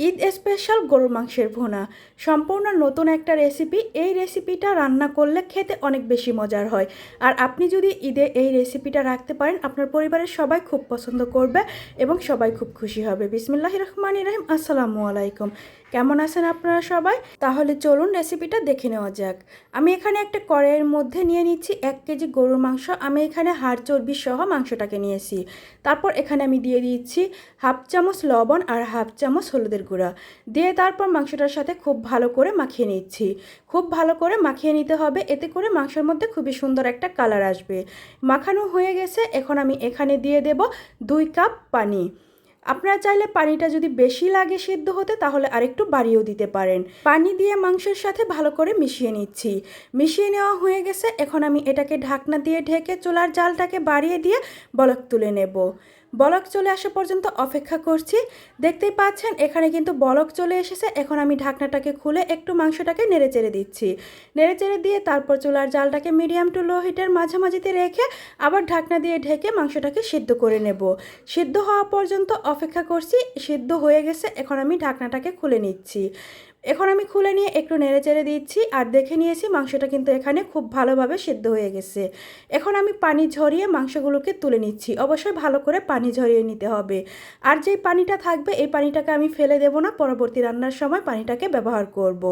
Eid special গরুর মাংসের ভুনা। সম্পূর্ণ নতুন একটা রেসিপি। এই রেসিপিটা রান্না করলে খেতে অনেক বেশি মজার হয়। আর আপনি যদি ঈদে এই রেসিপিটা রাখতে পারেন, আপনার পরিবারের সবাই খুব পছন্দ করবে এবং সবাই খুব খুশি হবে। বিসমিল্লাহ রহমান রহিম। আসসালামু আলাইকুম। কেমন আছেন আপনারা সবাই? তাহলে চলুন রেসিপিটা দেখে নেওয়া যাক। আমি এখানে একটা কড়াইয়ের মধ্যে নিয়ে নিচ্ছি এক কেজি গরুর মাংস। আমি এখানে হাড় চর্বি সহ মাংসটাকে নিয়েছি। তারপর এখানে আমি দিয়ে দিচ্ছি হাফ চামচ লবণ আর হাফ চামচ হলুদের গুঁড়া। দিয়ে তারপর মাংসটার সাথে খুব ভালো করে মাখিয়ে নিচ্ছি। খুব ভালো করে মাখিয়ে নিতে হবে, এতে করে মাংসের মধ্যে খুবই সুন্দর একটা কালার আসবে। মাখানো হয়ে গেছে, এখন আমি এখানে দিয়ে দেব দুই কাপ পানি। আপনারা চাইলে পানিটা যদি বেশি লাগে সিদ্ধ হতে, তাহলে আরেকটু বাড়িয়েও দিতে পারেন। পানি দিয়ে মাংসের সাথে ভালো করে মিশিয়ে নিচ্ছি। মিশিয়ে নেওয়া হয়ে গেছে, এখন আমি এটাকে ঢাকনা দিয়ে ঢেকে চুলার জালটাকে বাড়িয়ে দিয়ে বলক তুলে নেব। বলক চলে আসা পর্যন্ত অপেক্ষা করছি। দেখতেই পাচ্ছেন, এখানে কিন্তু বলক চলে এসেছে। এখন আমি ঢাকনাটাকে খুলে একটু মাংসটাকে নেড়ে চেড়ে দিচ্ছি। নেড়ে চেড়ে দিয়ে তারপর চুলার জালটাকে মিডিয়াম টু লো হিটের মাঝামাঝিতে রেখে আবার ঢাকনা দিয়ে ঢেকে মাংসটাকে সিদ্ধ করে নেব। সিদ্ধ হওয়া পর্যন্ত অপেক্ষা করছি। সিদ্ধ হয়ে গেছে, এখন আমি ঢাকনাটাকে খুলে নিচ্ছি। এখন আমি খুলে নিয়ে একটু নেড়ে চেড়ে দিচ্ছি আর দেখে নিয়েছি মাংসটা কিন্তু এখানে খুব ভালোভাবে সিদ্ধ হয়ে গেছে। এখন আমি পানি ঝরিয়ে মাংসগুলোকে তুলে নিচ্ছি। অবশ্যই ভালো করে পানি ঝরিয়ে নিতে হবে। আর যেই পানিটা থাকবে, এই পানিটাকে আমি ফেলে দেব না। পরবর্তী রান্নার সময় পানিটাকে ব্যবহার করব।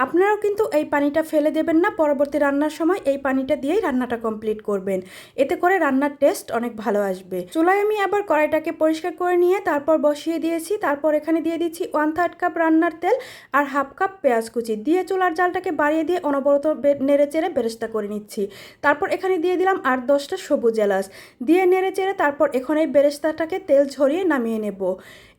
আপনারাও কিন্তু এই পানিটা ফেলে দেবেন না। পরবর্তী রান্নার সময় এই পানিটা দিয়েই রান্নাটা কমপ্লিট করবেন। এতে করে রান্নার টেস্ট অনেক ভালো আসবে। চুলায় আমি আবার কড়াইটাকে পরিষ্কার করে নিয়ে তারপর বসিয়ে দিয়েছি। তারপর এখানে দিয়ে দিচ্ছি ওয়ান থার্ড কাপ রান্নার তেল আর কাপ পেঁয়াজ কুচি দিয়ে চুলার জালটাকে বাড়িয়ে দিয়ে অনবরত নেড়ে চেড়ে বেরেস্তা করে নিচ্ছি। তারপর এখানে দিয়ে দিলাম আট দশটা সবুজ এলাচ। দিয়ে নেড়ে চেড়ে তারপর এখন এই বেরেস্তাটাকে তেল ঝরিয়ে নামিয়ে নেব।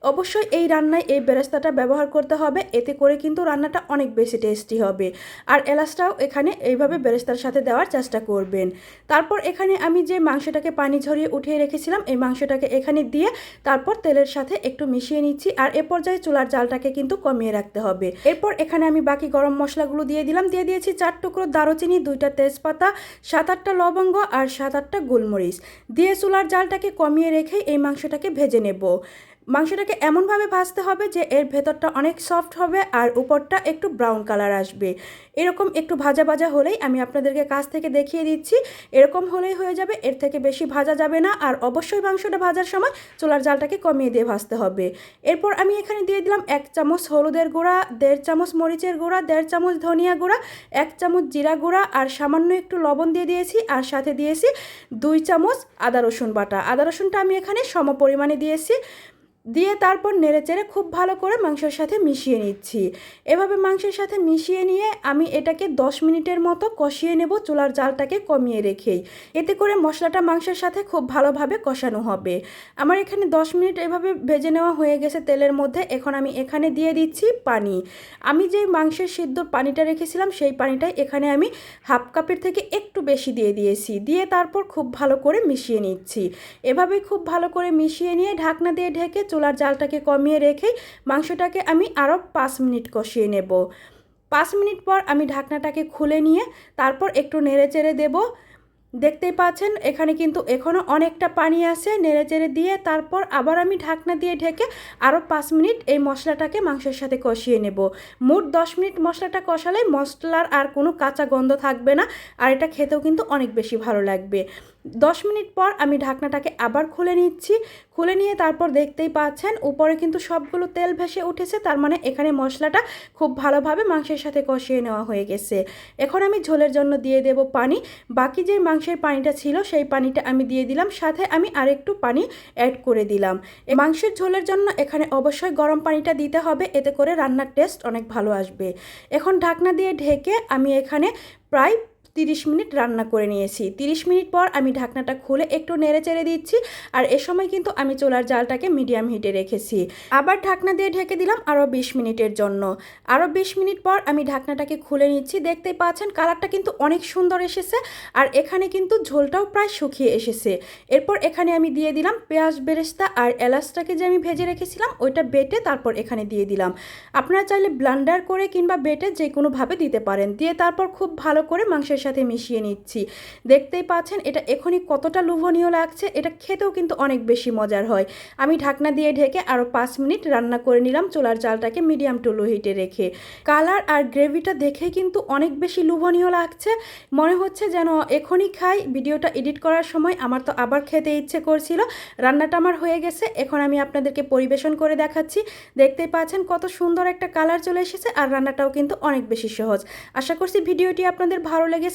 অবশ্যই এই রান্নায় এই বেরেস্তাটা ব্যবহার করতে হবে, এতে করে কিন্তু রান্নাটা অনেক বেশি টেস্টি হবে। আর এলাচটাও এখানে এইভাবে বেরেস্তার সাথে দেওয়ার চেষ্টা করবেন। তারপর এখানে আমি যে মাংসটাকে পানি ঝরিয়ে উঠিয়ে রেখেছিলাম, এই মাংসটাকে এখানে দিয়ে তারপর তেলের সাথে একটু মিশিয়ে নিচ্ছি, আর এ পর্যায়ে চুলার জালটাকে কিন্তু কমিয়ে রাখতে হবে। এরপর এখানে আমি বাকি গরম মশলাগুলো দিয়ে দিলাম, দিয়ে দিয়েছি চার টুকরো দারুচিনি, দুইটা তেজপাতা সাত আটটা লবঙ্গ, আর সাত আটটা গোলমরিচ। দিয়ে চুলার জালটাকে কমিয়ে রেখে এই মাংসটাকে ভেজে নেব। মাংসটাকে এমনভাবে ভাজতে হবে যে এর ভেতরটা অনেক সফট হবে আর উপরটা একটু ব্রাউন কালার আসবে। এরকম একটু ভাজা ভাজা হলেই আমি আপনাদেরকে কাছ থেকে দেখিয়ে দিচ্ছি। এরকম হলেই হয়ে যাবে, এর থেকে বেশি ভাজা যাবে না। আর অবশ্যই মাংসটা ভাজার সময় চুলার জালটাকে কমিয়ে দিয়ে ভাজতে হবে। এরপর আমি এখানে দিয়ে দিলাম এক চামচ হলুদের গুঁড়া, দেড় চামচ মরিচের গুঁড়া, দেড় চামচ ধনিয়া গুঁড়া, এক চামচ জিরা গুঁড়া আর সামান্য একটু লবণ দিয়ে দিয়েছি। আর সাথে দিয়েছি দুই চামচ আদা রসুন বাটা। আদা রসুনটা আমি এখানে সম পরিমাণে দিয়েছি। দিয়ে তারপর নেড়েচেড়ে খুব ভালো করে মাংসের সাথে মিশিয়ে নিচ্ছি। এভাবে মাংসের সাথে মিশিয়ে নিয়ে আমি এটাকে দশ মিনিটের মতো কষিয়ে নেব চুলার জালটাকে কমিয়ে রেখেই। এতে করে মশলাটা মাংসের সাথে খুব ভালোভাবে কষানো হবে। আমার এখানে দশ মিনিট এভাবে ভেজে নেওয়া হয়ে গেছে তেলের মধ্যে। এখন আমি এখানে দিয়ে দিচ্ছি পানি। আমি যে মাংসের সিদ্ধ পানিটা রেখেছিলাম সেই পানিটাই এখানে আমি হাফ কাপের থেকে একটু বেশি দিয়ে দিয়েছি। দিয়ে তারপর খুব ভালো করে মিশিয়ে নিচ্ছি। এভাবে খুব ভালো করে মিশিয়ে নিয়ে ঢাকনা দিয়ে ঢেকে চুলার জালটাকে কমিয়ে রেখেই মাংসটাকে আমি আরও পাঁচ মিনিট কষিয়ে নেব। পাঁচ মিনিট পর আমি ঢাকনাটাকে খুলে নিয়ে তারপর একটু নেড়ে চেড়ে দেবো। দেখতেই পাচ্ছেন, এখানে কিন্তু এখনও অনেকটা পানি আছে। নেড়ে চেড়ে দিয়ে তারপর আবার আমি ঢাকনা দিয়ে ঢেকে আরও পাঁচ মিনিট এই মশলাটাকে মাংসের সাথে কষিয়ে নেব। মোট দশ মিনিট মশলাটা কষালে মশলার আর কোনো কাঁচা গন্ধ থাকবে না, আর এটা খেতেও কিন্তু অনেক বেশি ভালো লাগবে। দশ মিনিট পর আমি ঢাকনাটাকে আবার খুলে নিচ্ছি। খুলে নিয়ে তারপর দেখতেই পাচ্ছেন, উপরে কিন্তু সবগুলো তেল ভেসে উঠেছে, তার মানে এখানে মশলাটা খুব ভালোভাবে মাংসের সাথে কষিয়ে নেওয়া হয়ে গেছে। এখন আমি ঝোলের জন্য দিয়ে দেব পানি। বাকি যে মাংসের পানিটা ছিল, সেই পানিটা আমি দিয়ে দিলাম, সাথে আমি আরেকটু পানি অ্যাড করে দিলাম। মাংসের ঝোলের জন্য এখানে অবশ্যই গরম পানিটা দিতে হবে, এতে করে রান্নার টেস্ট অনেক ভালো আসবে। এখন ঢাকনা দিয়ে ঢেকে আমি এখানে প্রায় তিরিশ মিনিট রান্না করে নিয়েছি। তিরিশ মিনিট পর আমি ঢাকনাটা খুলে একটু নেড়ে চেড়ে দিচ্ছি আর এ সময় কিন্তু আমি চোলার জালটাকে মিডিয়াম হিটে রেখেছি। আবার ঢাকনা দিয়ে ঢেকে দিলাম আরও বিশ মিনিটের জন্য। আরও বিশ মিনিট পর আমি ঢাকনাটাকে খুলে নিচ্ছি। দেখতে পাচ্ছেন কালারটা কিন্তু অনেক সুন্দর এসেছে আর এখানে কিন্তু ঝোলটাও প্রায় শুকিয়ে এসেছে। এরপর এখানে আমি দিয়ে দিলাম পেঁয়াজ বেরেস্তা আর এলাচটাকে যে আমি ভেজে রেখেছিলাম ওইটা বেটে তারপর এখানে দিয়ে দিলাম। আপনারা চাইলে ব্লান্ডার করে কিংবা বেটে যে কোনোভাবে দিতে পারেন। দিয়ে তারপর খুব ভালো করে মাংসের সাথে মিশিয়ে নিচ্ছি। দেখতেই পাচ্ছেন, এটা এখনই কতটা লোভনীয় লাগছে, এটা খেতেও কিন্তু অনেক বেশি মজার হয়। আমি ঢাকনা দিয়ে ঢেকে আরও পাঁচ মিনিট রান্না করে নিলাম চোলার চালটাকে মিডিয়াম টু লো হিটে রেখে। কালার আর গ্রেভিটা দেখে কিন্তু অনেক বেশি লোভনীয় লাগছে। মনে হচ্ছে যেন এখনই খাই, ভিডিওটা এডিট করার সময় আমার তো আবার খেতে ইচ্ছে করছিল। রান্নাটা আমার হয়ে গেছে, এখন আমি আপনাদেরকে পরিবেশন করে দেখাচ্ছি। দেখতেই পাচ্ছেন কত সুন্দর একটা কালার চলে এসেছে, আর রান্নাটাও কিন্তু অনেক বেশি সহজ। আশা করছি ভিডিওটি আপনাদের ভালো লেগেছে।